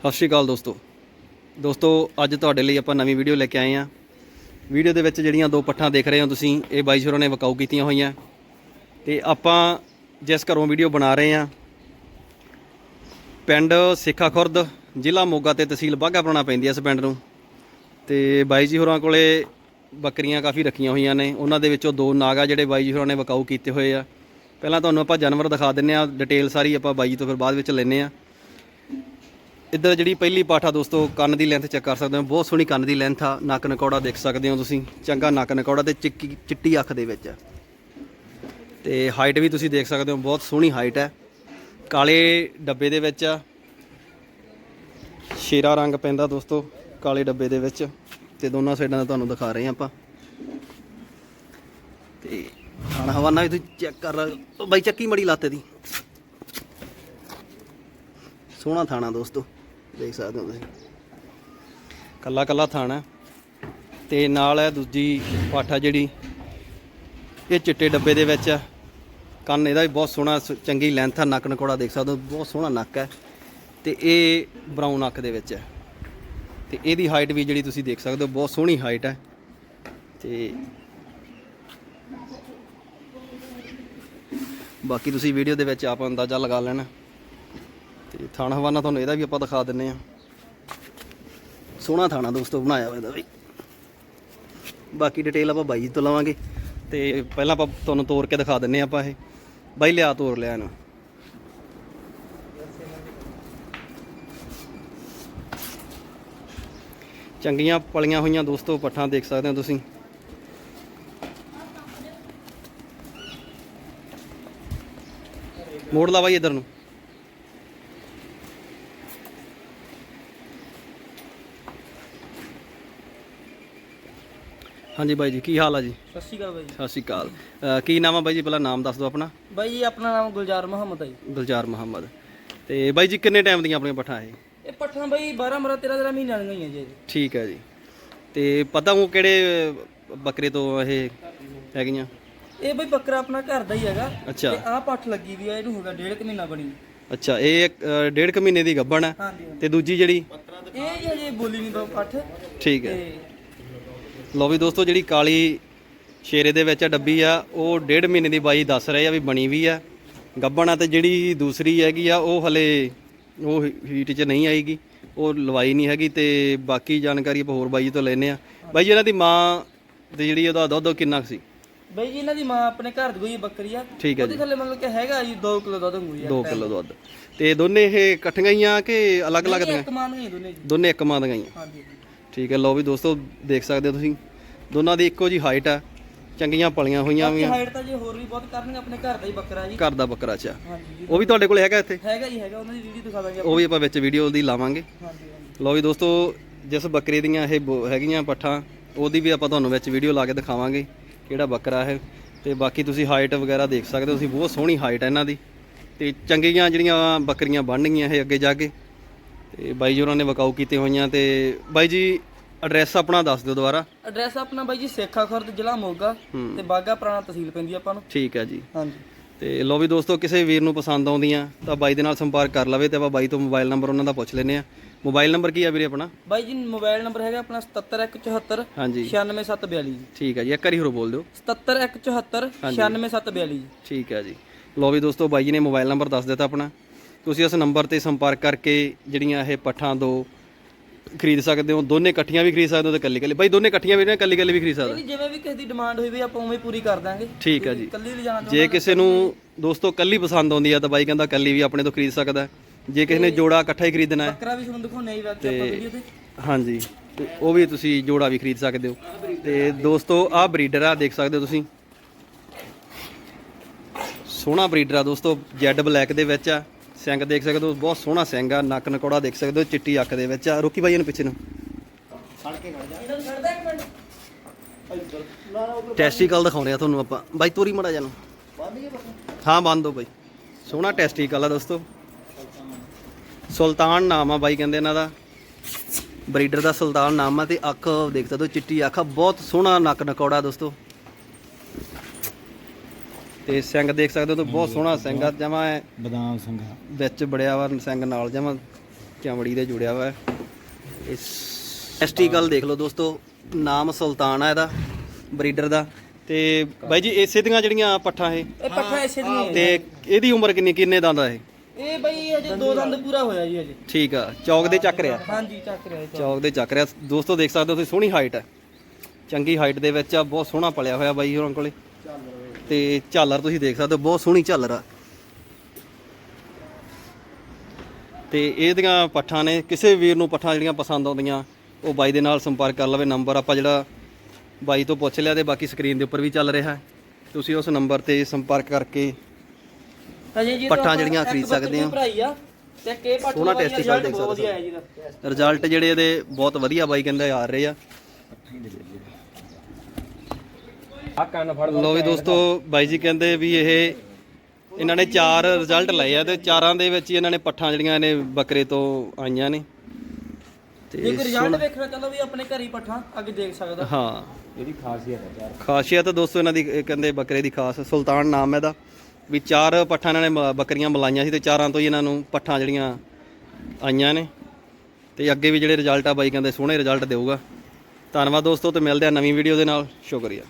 ਸਤਿ ਸ਼੍ਰੀ ਅਕਾਲ ਦੋਸਤੋ। ਦੋਸਤੋ, ਅੱਜ ਤੁਹਾਡੇ ਲਈ ਆਪਾਂ ਨਵੀਂ ਵੀਡੀਓ ਲੈ ਕੇ ਆਏ ਹਾਂ। ਵੀਡੀਓ ਦੇ ਵਿੱਚ ਜਿਹੜੀਆਂ ਦੋ ਪੱਠਾਂ ਦੇਖ ਰਹੇ ਹੋ ਤੁਸੀਂ, ਇਹ ਬਾਈ ਸ਼ੋਰਾਂ ਨੇ ਵਕਾਊ ਕੀਤੀਆਂ ਹੋਈਆਂ। ਤੇ ਆਪਾਂ ਜਿਸ ਘਰੋਂ ਵੀਡੀਓ ਬਣਾ ਰਹੇ ਹਾਂ, ਪਿੰਡ ਸਿੱਖਾ ਖੁਰਦ, ਜ਼ਿਲ੍ਹਾ ਮੋਗਾ ਤੇ ਤਹਿਸੀਲ ਬਾਘਾ ਬਣਾਉਣਾ ਪੈਂਦੀ ਹੈ ਇਸ ਪਿੰਡ ਨੂੰ। ਤੇ ਬਾਈ ਜੀ ਹੋਰਾਂ ਕੋਲੇ ਬੱਕਰੀਆਂ ਕਾਫੀ ਰੱਖੀਆਂ ਹੋਈਆਂ ਨੇ। ਉਹਨਾਂ ਦੇ ਵਿੱਚੋਂ ਦੋ ਨਾਗਾ ਜਿਹੜੇ ਬਾਈ ਜੀ ਹੋਰਾਂ ਨੇ ਵਕਾਊ ਕੀਤੇ ਹੋਏ ਆ। ਪਹਿਲਾਂ ਤੁਹਾਨੂੰ ਆਪਾਂ ਜਾਨਵਰ ਦਿਖਾ ਦਿੰਨੇ ਆ ਡਿਟੇਲ ਸਾਰੀ ਆਪਾਂ ਬਾਈ ਜੀ ਤੋਂ ਫਿਰ ਬਾਅਦ ਵਿੱਚ ਲੈਨੇ ਆ ਇੱਧਰ ਜਿਹੜੀ ਪਹਿਲੀ ਪਾਠ ਆ ਦੋਸਤੋ, ਕੰਨ ਦੀ ਲੈਂਥ ਚੈੱਕ ਕਰ ਸਕਦੇ ਹੋ। ਬਹੁਤ ਸੋਹਣੀ ਕੰਨ ਦੀ ਲੈਂਥ ਆ, ਨੱਕ ਨਕੌੜਾ ਦੇਖ ਸਕਦੇ ਹੋ ਤੁਸੀਂ। ਚੰਗਾ ਨੱਕ ਨਕੌੜਾ ਤੇ ਚਿੱਕੀ, ਚਿੱਟੀ ਅੱਖ ਦੇ ਵਿੱਚ ਆ। ਤੇ ਹਾਈਟ ਵੀ ਤੁਸੀਂ ਦੇਖ ਸਕਦੇ ਹੋ, ਬਹੁਤ ਸੋਹਣੀ ਹਾਈਟ ਹੈ ਕਾਲੇ ਡੱਬੇ ਦੇ ਵਿੱਚ ਆ। ਸ਼ੇਰਾ ਰੰਗ ਪੈਂਦਾ ਦੋਸਤੋ, ਕਾਲੇ ਡੱਬੇ ਦੇ ਵਿੱਚ। ਤੇ ਦੋਨਾਂ ਸਾਈਡਾਂ ਦਾ ਤੁਹਾਨੂੰ ਦਿਖਾ ਰਹੇ ਹਾਂ ਆਪਾਂ। ਤੇ ਖਾਣਾ ਹਵਾਨਾ ਵੀ ਤੁਸੀਂ ਚੈੱਕ ਕਰ ਉਹ ਬਾਈ, ਚੱਕੀ ਮੜੀ ਲਾਤੇ ਦੀ ਸੋਹਣਾ ਥਾਣਾ ਦੋਸਤੋ। ਦੇਖ ਸਕਦੇ ਹੋ ਤੁਸੀਂ। ਕੱਲਾ ਕੱਲਾ ਥਾਣਾ ਤੇ ਨਾਲ ਹੈ ਦੂਜੀ ਪਾਠਾ ਜਿਹੜੀ, ਇਹ ਚਿੱਟੇ ਡੱਬੇ ਦੇ ਵਿੱਚ ਆ ਕੰਨ ਇਹਦਾ ਵੀ ਬਹੁਤ ਸੋਹਣਾ ਚੰਗੀ ਲੈਂਥ ਆ ਨੱਕ ਨਕੋੜਾ ਦੇਖ ਸਕਦੇ ਹੋ, ਬਹੁਤ ਸੋਹਣਾ ਨੱਕ ਹੈ। ਤੇ ਇਹ ਬਰਾਊਨ ਨੱਕ ਦੇ ਵਿੱਚ ਹੈ। ਤੇ ਇਹਦੀ ਹਾਈਟ ਵੀ ਜਿਹੜੀ ਤੁਸੀਂ ਦੇਖ ਸਕਦੇ ਹੋ, ਬਹੁਤ ਸੋਹਣੀ ਹਾਈਟ ਹੈ। ਤੇ ਬਾਕੀ ਤੁਸੀਂ ਵੀਡੀਓ ਦੇ ਵਿੱਚ ਆਪ ਅੰਦਾਜ਼ਾ ਲਗਾ ਲੈਣਾ। ਥਾਣਾ ਹਵਾਨਾ ਤੁਹਾਨੂੰ ਇਹਦਾ ਵੀ ਆਪਾਂ ਦਿਖਾ ਦਿੰਨੇ ਆ। ਸੋਹਣਾ ਥਾਣਾ ਦੋਸਤੋ, ਬਣਾਇਆ ਹੋਇਆ ਇਹਦਾ ਵੀ। ਬਾਕੀ ਡਿਟੇਲ ਆਪਾਂ ਬਾਈ ਤੋਂ ਲਵਾਂਗੇ। ਤੇ ਪਹਿਲਾਂ ਆਪਾਂ ਤੁਹਾਨੂੰ ਤੋੜ ਕੇ ਦਿਖਾ ਦਿੰਨੇ ਆ ਆਪਾਂ ਇਹ। ਬਾਈ ਲਿਆ ਤੋੜ ਲਿਆ ਇਹਨੂੰ। ਚੰਗੀਆਂ ਪਲੀਆਂ ਹੋਈਆਂ ਦੋਸਤੋ, ਪੱਠਾਂ ਦੇਖ ਸਕਦੇ ਹੋ ਤੁਸੀਂ। ਮੋੜ ਲਾ ਬਾਈ ਇਧਰ ਨੂੰ। ਹਾਂਜੀ ਬਾਈ ਜੀ ਕੀ ਹਾਲ ਆ ਜੀ? ਸਤਿ ਸ਼੍ਰੀ ਅਕਾਲ ਬਾਈ ਸਤਿ ਸ਼੍ਰੀ ਅਕਾਲ। ਕੀ ਨਾਮ ਆ ਬਾਈ ਜੀ? ਪਹਿਲਾਂ ਨਾਮ ਦੱਸ ਦਿਓ ਆਪਣਾ। ਬਾਈ ਜੀ ਆਪਣਾ ਨਾਮ ਗੁਲਜ਼ਾਰ ਮੁਹੰਮਦ ਹੈ ਜੀ। ਗੁਲਜ਼ਾਰ ਮੁਹੰਮਦ। ਤੇ ਬਾਈ ਜੀ ਕਿੰਨੇ ਟਾਈਮ ਦੀਆਂ ਆਪਣੀਆਂ ਪੱਠਾਂ ਇਹ? ਇਹ ਪੱਠਾਂ ਬਾਈ 12 ਮਰਾ 13 13 ਮਹੀਨਿਆਂ ਦੀਆਂ ਹੀ ਆ ਜੀ ਇਹਦੀ। ਠੀਕ ਹੈ ਜੀ। ਤੇ ਪਤਾ ਉਹ ਕਿਹੜੇ ਬੱਕਰੇ ਤੋਂ ਇਹ ਹੈਗੀਆਂ? ਇਹ ਬਾਈ ਬੱਕਰਾ ਆਪਣਾ ਘਰ ਦਾ ਹੀ ਹੈਗਾ। ਅੱਛਾ। ਤੇ ਆਹ ਪੱਠ ਲੱਗੀ ਵੀ ਆ ਇਹਨੂੰ ਹੋ ਗਿਆ ਡੇਢ ਕੁ ਮਹੀਨਾ ਬਣੀ। ਅੱਛਾ ਇਹ ਡੇਢ ਕੁ ਮਹੀਨੇ ਦੀ ਗੱਭਣ ਹੈ ਹਾਂਜੀ। ਤੇ ਦੂਜੀ ਜਿਹੜੀ? ਇਹ ਜੀ ਹਜੇ ਬੋਲੀ ਨਹੀਂ ਦੋ ਪੱਠ। ਠੀਕ ਹੈ। ਤੇ ਲੋ ਵੀ ਦੋਸਤੋ ਜਿਹੜੀ ਕਾਲੀ ਸ਼ੇਰੇ ਦੇ ਵਿੱਚ ਡੱਬੀ ਆ ਉਹ ਡੇਢ ਮਹੀਨੇ ਦੀ ਬਾਈ ਦੱਸ ਰਹੇ ਆ ਵੀ ਬਣੀ ਵੀ ਆ। ਗੱਭਣ ਆ ਤੇ ਜਿਹੜੀ ਦੂਸਰੀ ਹੈਗੀ ਆ ਉਹ ਹਲੇ ਉਹ ਹੀਟ 'ਚ ਨਹੀਂ ਆਏਗੀ ਉਹ ਲਵਾਈ ਨਹੀਂ ਹੈਗੀ ਤੇ ਬਾਕੀ ਜਾਣਕਾਰੀ ਆਪਾਂ ਹੋਰ ਬਾਈ ਜੀ ਤੋਂ ਲੈਨੇ ਆ। ਬਾਈ ਜੀ ਇਹਨਾਂ ਦੀ ਮਾਂ ਤੇ ਜਿਹੜੀ ਉਹਦਾ ਦੁੱਧ ਉਹ ਕਿੰਨਾ ਸੀ? ਬਾਈ ਜੀ ਇਹਨਾਂ ਦੀ ਮਾਂ ਆਪਣੇ ਘਰ ਦੀ ਕੋਈ ਬੱਕਰੀ ਆ। ਠੀਕ ਹੈ ਉਹਦੇ ਥੱਲੇ ਮਤਲਬ ਕਿ ਹੈਗਾ ਜੀ 2 ਕਿਲੋ ਦੁੱਧ ਹੁੰਦੀ ਆ 2 ਕਿਲੋ ਦੁੱਧ। ਤੇ ਦੋਨੇ ਇਹ ਇਕੱਠੀਆਂ ਹੀ ਆ ਕਿ ਅਲੱਗ-ਅਲੱਗ ਦੀਆਂ ਇੱਕ ਮਾਂ ਹੀ ਦੋਨੇ ਜੀ। ਦੋਨੇ ਇੱਕ ਮਾਂ ਦੀਆਂ ਹੀ ਆ। ਹਾਂਜੀ। ਠੀਕ ਹੈ ਲੋ ਵੀ ਦੋਸਤੋ ਦੇਖ ਸਕਦੇ ਹੋ ਤੁਸੀਂ। ਦੋਨਾਂ ਦੀ ਇੱਕੋ ਜੀ ਹਾਈਟ ਆ। ਚੰਗੀਆਂ ਪਲੀਆਂ ਹੋਈਆਂ ਵੀ ਹਾਈਟ ਤਾਂ ਜੀ ਹੋਰ ਵੀ ਬਹੁਤ ਕਰਨਗੇ ਆਪਣੇ ਘਰ ਦਾ ਹੀ ਬੱਕਰਾ ਜੀ। ਘਰ ਦਾ ਬੱਕਰਾ ਚਾ ਹਾਂਜੀ ਜੀ। ਉਹ ਵੀ ਤੁਹਾਡੇ ਕੋਲ ਹੈਗਾ ਇੱਥੇ? ਹੈਗਾ ਹੀ ਹੈਗਾ ਉਹਨਾਂ ਦੀ ਵੀਡੀਓ ਦਿਖਾ ਦਾਂਗੇ ਉਹ ਵੀ ਆਪਾਂ। ਵਿੱਚ ਵੀਡੀਓ ਦੀ ਲਾਵਾਂਗੇ। ਲਓ ਵੀ ਦੋਸਤੋ ਜਿਸ ਬੱਕਰੇ ਦੀਆਂ ਇਹ ਹੈਗੀਆਂ ਪੱਠਾਂ ਉਹਦੀ ਵੀ ਆਪਾਂ ਤੁਹਾਨੂੰ ਵਿੱਚ ਵੀਡੀਓ ਲਾ ਕੇ ਦਿਖਾਵਾਂਗੇ ਕਿਹੜਾ ਬੱਕਰਾ ਹੈ। ਤੇ ਬਾਕੀ ਤੁਸੀਂ ਹਾਈਟ ਵਗੈਰਾ ਦੇਖ ਸਕਦੇ ਹੋ ਤੁਸੀਂ ਬਹੁਤ ਸੋਹਣੀ ਹਾਈਟ ਹੈ ਇਹਨਾਂ ਦੀ। ਤੇ ਚੰਗੀਆਂ ਜਿਹੜੀਆਂ ਬੱਕਰੀਆਂ ਬਣਨਗੀਆਂ ਇਹ ਅੱਗੇ ਜਾ ਕੇ। ਤੇ ਬਾਈ ਜੀ ਹੋਰਾਂ ਨੇ ਵਕਾਊ ਕੀਤੇ ਹੋਈਆਂ ਤੇ ਬਾਈ ਜੀ ਐਡਰੈਸ ਆਪਣਾ ਦੱਸ ਦਿਓ ਦੁਬਾਰਾ। ਐਡਰੈਸ ਆਪਣਾ ਬਾਈ ਜੀ ਸੇਖਾ ਖੁਰਦ ਜ਼ਿਲ੍ਹਾ ਮੋਗਾ। ਤੇ ਬਾਗਾ ਪੁਰਾਣਾ ਤਹਿਸੀਲ ਪੈਂਦੀ ਆਪਾਂ ਨੂੰ। ਠੀਕ ਹੈ ਜੀ। ਹਾਂਜੀ। ਤੇ ਲੋ ਵੀ ਦੋਸਤੋ ਕਿਸੇ ਵੀਰ ਨੂੰ ਪਸੰਦ ਆਉਂਦੀਆਂ ਤਾਂ ਬਾਈ ਦੇ ਨਾਲ ਸੰਪਰਕ ਕਰ ਲਵੇ ਤੇ ਆਪਾਂ ਬਾਈ ਤੋਂ ਮੋਬਾਈਲ ਨੰਬਰ ਉਹਨਾਂ ਦਾ ਪੁੱਛ ਲੈਨੇ ਆ ਮੋਬਾਈਲ ਨੰਬਰ ਕੀ ਆ ਵੀਰੇ ਆਪਣਾ? ਬਾਈ ਜੀ ਮੋਬਾਈਲ ਨੰਬਰ ਹੈਗਾ ਆਪਣਾ 77174 ਹਾਂਜੀ। 96742 ਜੀ। ਠੀਕ ਹੈ ਜੀ ਇੱਕ ਵਾਰੀ ਹੋਰ ਬੋਲ ਦਿਓ। 77174 96742 ਜੀ। ਠੀਕ ਹੈ ਜੀ। ਲੋ ਵੀ ਦੋਸਤੋ ਬਾਈ ਜੀ ਨੇ ਮੋਬਾਈਲ ਨੰਬਰ ਦੱਸ ਦਿੱਤਾ ਆਪਣਾ। ਤੁਸੀਂ ਇਸ ਨੰਬਰ ਤੇ ਸੰਪਰਕ ਕਰਕੇ ਜਿਹੜੀਆਂ ਇਹ ਪੱਠਾਂ ਦੋ ਖਰੀਦ ਸਕਦੇ ਹੋ ਦੋਨੇ ਇਕੱਠੀਆਂ ਵੀ ਖਰੀਦ ਸਕਦੇ ਹੋ ਤੇ ਇਕੱਲੀ ਇਕੱਲੀ। ਬਾਈ ਦੋਨੇ ਇਕੱਠੀਆਂ ਵੀ ਨੇ ਇਕੱਲੀ ਇਕੱਲੀ ਵੀ ਖਰੀਦ ਸਕਦੇ। ਨਹੀਂ ਜਿਵੇਂ ਵੀ ਕਿਸੇ ਦੀ ਡਿਮਾਂਡ ਹੋਈ ਵੀ ਆਪਾਂ ਉਵੇਂ ਪੂਰੀ ਕਰ ਦਾਂਗੇ। ਠੀਕ ਹੈ ਜੀ। ਕੱਲੀ ਜੇ ਕਿਸੇ ਨੂੰ ਦੋਸਤੋ ਕੱਲੀ ਪਸੰਦ ਆਉਂਦੀ ਆ ਤਾਂ ਬਾਈ ਕਹਿੰਦਾ ਕੱਲੀ ਵੀ ਆਪਣੇ ਤੋਂ ਖਰੀਦ ਸਕਦਾ। ਜੇ ਕਿਸੇ ਨੇ ਜੋੜਾ ਇਕੱਠਾ ਹੀ ਖਰੀਦਣਾ ਹੈ। ਬੱਕਰਾ ਵੀ ਤੁਹਾਨੂੰ ਦਿਖਾਉਣੇ ਹੀ ਵੈਸੇ ਆਪਾਂ ਵੀਡੀਓ ਤੇ। ਹਾਂਜੀ ਤੇ ਉਹ ਵੀ ਤੁਸੀਂ ਜੋੜਾ ਵੀ ਖਰੀਦ ਸਕਦੇ ਹੋ। ਤੇ ਦੋਸਤੋ ਆਹ ਬਰੀਡਰ ਆ ਦੇਖ ਸਕਦੇ ਹੋ ਤੁਸੀਂ। ਸੋਹਣਾ ਬਰੀਡਰ ਆ ਦੋਸਤੋ ਜੈਡ ਬਲੈਕ ਦੇ ਵਿੱਚ ਆ। ਸਿੰਘ ਦੇਖ ਸਕਦੇ ਹੋ, ਬਹੁਤ ਸੋਹਣਾ ਸਿੰਗ ਆ, ਨੱਕ ਨਕੌੜਾ ਦੇਖ ਸਕਦੇ ਹੋ, ਚਿੱਟੀ ਅੱਖ ਦੇ ਵਿੱਚ ਆ। ਰੁਕੀ ਬਾਈ ਇਹਨੂੰ ਪਿੱਛੇ ਨੂੰ। ਇਹਨਾਂ ਨੂੰ ਇੱਕ ਮਿੰਟ ਟੈਸਟੀਕਲ ਦਿਖਾਉਂਦੇ ਆ ਤੁਹਾਨੂੰ ਆਪਾਂ। ਬਾਈ ਤੋਰੀ ਮੜਾ ਜਾਨੂੰ ਹਾਂ ਬੰਦ ਦੋ ਬਾਈ। ਸੋਹਣਾ ਟੈਸਟੀਕਲ ਆ ਦੋਸਤੋ। ਸੁਲਤਾਨ ਨਾਮ ਆ ਬਾਈ ਕਹਿੰਦੇ ਇਹਨਾਂ ਦਾ। ਬਰੀਡਰ ਦਾ ਸੁਲਤਾਨ ਨਾਮ ਆ ਤੇ ਅੱਖ ਦੇਖ ਸਕਦੇ ਹੋ, ਚਿੱਟੀ ਅੱਖ ਬਹੁਤ ਸੋਹਣਾ ਨੱਕ ਨਕੌੜਾ ਦੋਸਤੋ। ਤੇ ਸਿੰਘ ਦੇਖ ਸਕਦੇ ਹੋ ਤਾਂ ਬਹੁਤ ਸੋਹਣਾ ਸਿੰਘ ਆ ਜਮਾ ਬਦਾਮ ਸੰਘਾ ਵਿੱਚ ਬੜਿਆ ਵਾ ਸਿੰਘ ਨਾਲ ਜਮਾ ਚਮੜੀ ਦੇ ਜੁੜਿਆ ਹੋਇਆ ਹੈ। ਇਸ ਐਸਟੀਕਲ ਦੇਖ ਲਓ ਦੋਸਤੋ ਨਾਮ ਸੁਲਤਾਨ ਆ ਇਹਦਾ ਬਰੀਡਰ ਦਾ। ਤੇ ਬਾਈ ਜੀ ਇਸੇ ਦੀਆਂ ਜਿਹੜੀਆਂ ਪੱਠਾਂ ਇਹ? ਇਹ ਪੱਠਾ ਇਸੇ ਦੀ ਹੈ ਤੇ ਇਹਦੀ ਉਮਰ ਕਿੰਨੀ ਕਿੰਨੇ ਦੰਦ ਆ ਇਹ? ਇਹ ਬਈ ਅਜੇ ਦੋ ਦੰਦ ਪੂਰਾ ਹੋਇਆ ਜੀ ਅਜੇ ਠੀਕ ਆ ਚੌਕ ਦੇ ਚੱਕ ਰਿਆ ਹਾਂਜੀ ਚੱਕ ਰਿਹਾ ਜੀ ਚੌਕ। ਦੇ ਚੱਕ ਰਿਆ ਦੋਸਤੋ ਦੇਖ ਸਕਦੇ ਹੋ ਤੁਸੀਂ ਸੋਹਣੀ ਹਾਈਟ ਹੈ ਚੰਗੀ ਹਾਈਟ ਦੇ ਵਿੱਚ ਆ ਬਹੁਤ ਸੋਹਣਾ ਪਲਿਆ ਹੋਇਆ ਬਾਈ ਹੋਰਾਂ ਕੋਲੇ ਤੇ ਝਾਲਰ ਤੁਸੀਂ ਦੇਖ ਸਕਦੇ ਹੋ ਬਹੁਤ ਸੋਹਣੀ ਝਾਲਰ ਆ ਤੇ ਇਹਦੀਆਂ ਪੱਠਾਂ ਨੇ ਕਿਸੇ ਵੀਰ ਨੂੰ ਪੱਠਾਂ ਜਿਹੜੀਆਂ ਪਸੰਦ ਆਉਂਦੀਆਂ ਉਹ ਬਾਈ ਦੇ ਨਾਲ ਸੰਪਰਕ ਕਰ ਲਵੇ ਨੰਬਰ ਆਪਾਂ ਜਿਹੜਾ ਬਾਈ ਤੋਂ ਪੁੱਛ ਲਿਆ ਤੇ ਬਾਕੀ ਸਕਰੀਨ ਦੇ ਉੱਪਰ ਵੀ ਚੱਲ ਰਿਹਾ ਤੁਸੀਂ ਉਸ ਨੰਬਰ ਤੇ ਸੰਪਰਕ ਕਰਕੇ ਪੱਠਾਂ ਜਿਹੜੀਆਂ ਖਰੀਦ ਸਕਦੇ ਹੋ। ਭਰਾਈ ਆ ਤੇ ਕੇ ਪੱਠਾ ਸੋਹਣਾ testy ਦੇਖ ਸਕਦੇ ਹੋ। ਰਿਜ਼ਲਟ ਜਿਹੜੇ ਇਹਦੇ ਬਹੁਤ ਵਧੀਆ ਬਾਈ ਕਹਿੰਦੇ ਆ ਰਹੇ ਆ ਆ ਕੰਨ ਫੜ ਲੋ ਵੀ ਦੋਸਤੋ ਬਾਈ ਜੀ ਕਹਿੰਦੇ ਵੀ ਇਹ ਇਹਨਾਂ ਨੇ ਚਾਰ ਰਿਜ਼ਲਟ ਲਏ ਆ ਤੇ ਚਾਰਾਂ ਦੇ ਵਿੱਚ ਹੀ ਇਹਨਾਂ ਨੇ ਪੱਠਾਂ ਜਿਹੜੀਆਂ ਨੇ ਬੱਕਰੇ ਤੋਂ ਆਈਆਂ ਨੇ। ਜੇ ਤੇ ਕੋਈ ਰਿਜ਼ਲਟ ਵੇਖਣਾ ਚਾਹੁੰਦਾ ਵੀ ਆਪਣੇ ਘਰੀ ਪੱਠਾ ਅੱਗੇ ਦੇਖ ਸਕਦਾ। ਹਾਂ। ਇਹਦੀ ਖਾਸੀਅਤ ਹੈ ਯਾਰ ਖਾਸੀਅਤ ਦੋਸਤੋ ਇਹਨਾਂ ਦੀ ਇਹ ਕਹਿੰਦੇ ਬੱਕਰੇ ਦੀ ਖਾਸ ਸੁਲਤਾਨ ਨਾਮ ਹੈ ਇਹਦਾ। ਵੀ ਚਾਰ ਪੱਠਾਂ ਇਹਨਾਂ ਨੇ ਮ- ਬੱਕਰੀਆਂ ਮਲਾਈਆਂ ਸੀ ਤੇ ਚਾਰਾਂ ਤੋਂ ਹੀ ਇਹਨਾਂ ਨੂੰ ਪੱਠਾਂ ਜਿਹੜੀਆਂ ਆਈਆਂ ਨੇ। ਤੇ ਅੱਗੇ ਵੀ ਜਿਹੜੇ ਰਿਜ਼ਲਟ ਆ ਬਾਈ ਕਹਿੰਦੇ ਸੋਹਣੇ ਰਿਜ਼ਲਟ ਦੇਊਗਾ। ਧੰਨਵਾਦ ਦੋਸਤੋ ਤੇ ਮਿਲਦੇ ਆ ਨਵੀਂ ਵੀਡੀਓ ਦੇ ਨਾਲ। ਸ਼ੁਕਰੀਆ।